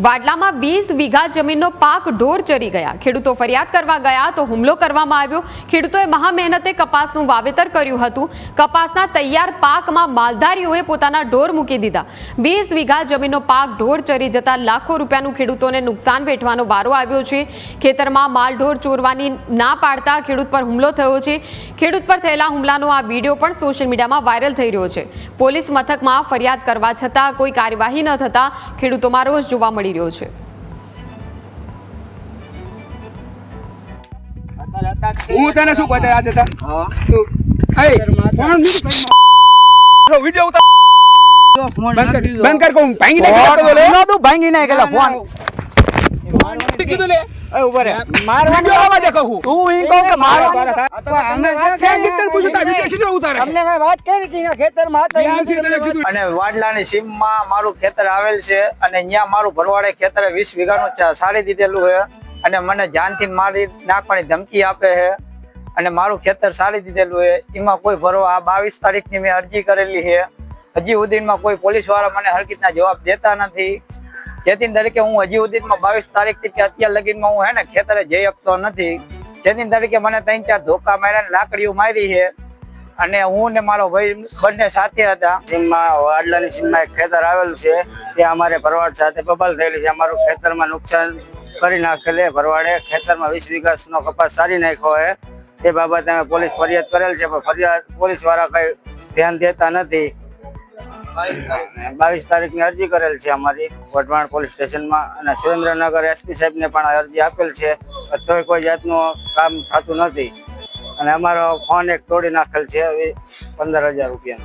વાડલામાં વીસ વીઘા જમીનનો પાક ઢોર ચરી ગયા. ખેડૂતો ફરિયાદ કરવા ગયા તો હુમલો કરવામાં આવ્યો. ખેડૂતોએ મહા મહેનતે કપાસનું વાવેતર કર્યું હતું. કપાસના તૈયાર પાકમાં માલધારીઓએ પોતાના ઢોર મૂકી દીધા. વીસ વીઘા જમીનનો પાક ઢોર ચરી જતા લાખો રૂપિયાનું ખેડૂતોને નુકસાન વેઠવાનો વારો આવ્યો છે. ખેતરમાં માલઢોર ચોરવાની ના પાડતા ખેડૂત પર હુમલો થયો છે. ખેડૂત પર થયેલા હુમલાનો આ વીડિયો પણ સોશિયલ મીડિયામાં વાયરલ થઈ રહ્યો છે. પોલીસ મથકમાં ફરિયાદ કરવા છતાં કોઈ કાર્યવાહી ન થતાં ખેડૂતોમાં રોષ જોવા મળી રહ્યો છે. હું તને શું કહેતા આજે તા? કોણ વિડિયો ઉતાર. બંધ કર કહું ભાંગી નાખી તો લે તું ભાંગી નાખેલા ફોન. કીધું લે. એ ઊભા રે. વિડિયો આવા દેખો હું. તું ઈ કહું કે મારો અમે કે કીધું પૂછું તા વિદેશી સીધો ઉતારે. અમને મેં વાત કરી હતી કે ખેતરમાં હતા ધ્યાનથી તને કીધું અને વાડલાની સીમમાં મારું ખેતર આવેલ છે અને અહીંયા મારું ભરવાડે ખેતર વીસ વીઘાનું નું સારી દીધેલું છે અને મને જાનથી મારી નાખવાની ધમકી આપે છે અને મારું ખેતર સારી દીધેલું છે એમાં કોઈ ભરવા આ બાવીસ તારીખની મેં અરજી કરેલી છે હજી સુધીમાં કોઈ પોલીસવાળા મને હરકતના જવાબ દેતા નથી. જેથી તરીકે હું હજી સુધીમાં બાવીસ તારીખથી કે અત્યાર લગીનમાં હું હે ને ખેતરે જઈ શકતો નથી. જેથી તરીકે મને ત્રણ ચાર ધોકા માર્યા લાકડીઓ મારી છે. અને હું ને મારો ભાઈ બંને સાથે હતા. સીમમાં, વાડલાની સીમમાં એક ખેતર આવેલું છે. ત્યાં અમારે ભરવાડ સાથે બબલ થયેલી છે. અમારું ખેતરમાં નુકસાન કરી નાખેલે ભરવાડે. ખેતરમાં વીસ વીઘાનો કપાસ સારી નાખ્યો હોય એ બાબતે અમે પોલીસ ફરિયાદ કરેલ છે, પણ ફરિયાદ પોલીસવાળા કઈ ધ્યાન દેતા નથી. બાવીસ તારીખની અરજી કરેલ છે અમારી વઢવાણ પોલીસ સ્ટેશનમાં અને સુરેન્દ્રનગર એસપી સાહેબને પણ અરજી આપેલ છે. તોય કોઈ જાતનું કામ થતું નથી. અને અમારો ફોન એક તોડી નાખેલ છે પંદર હજાર રૂપિયાનો.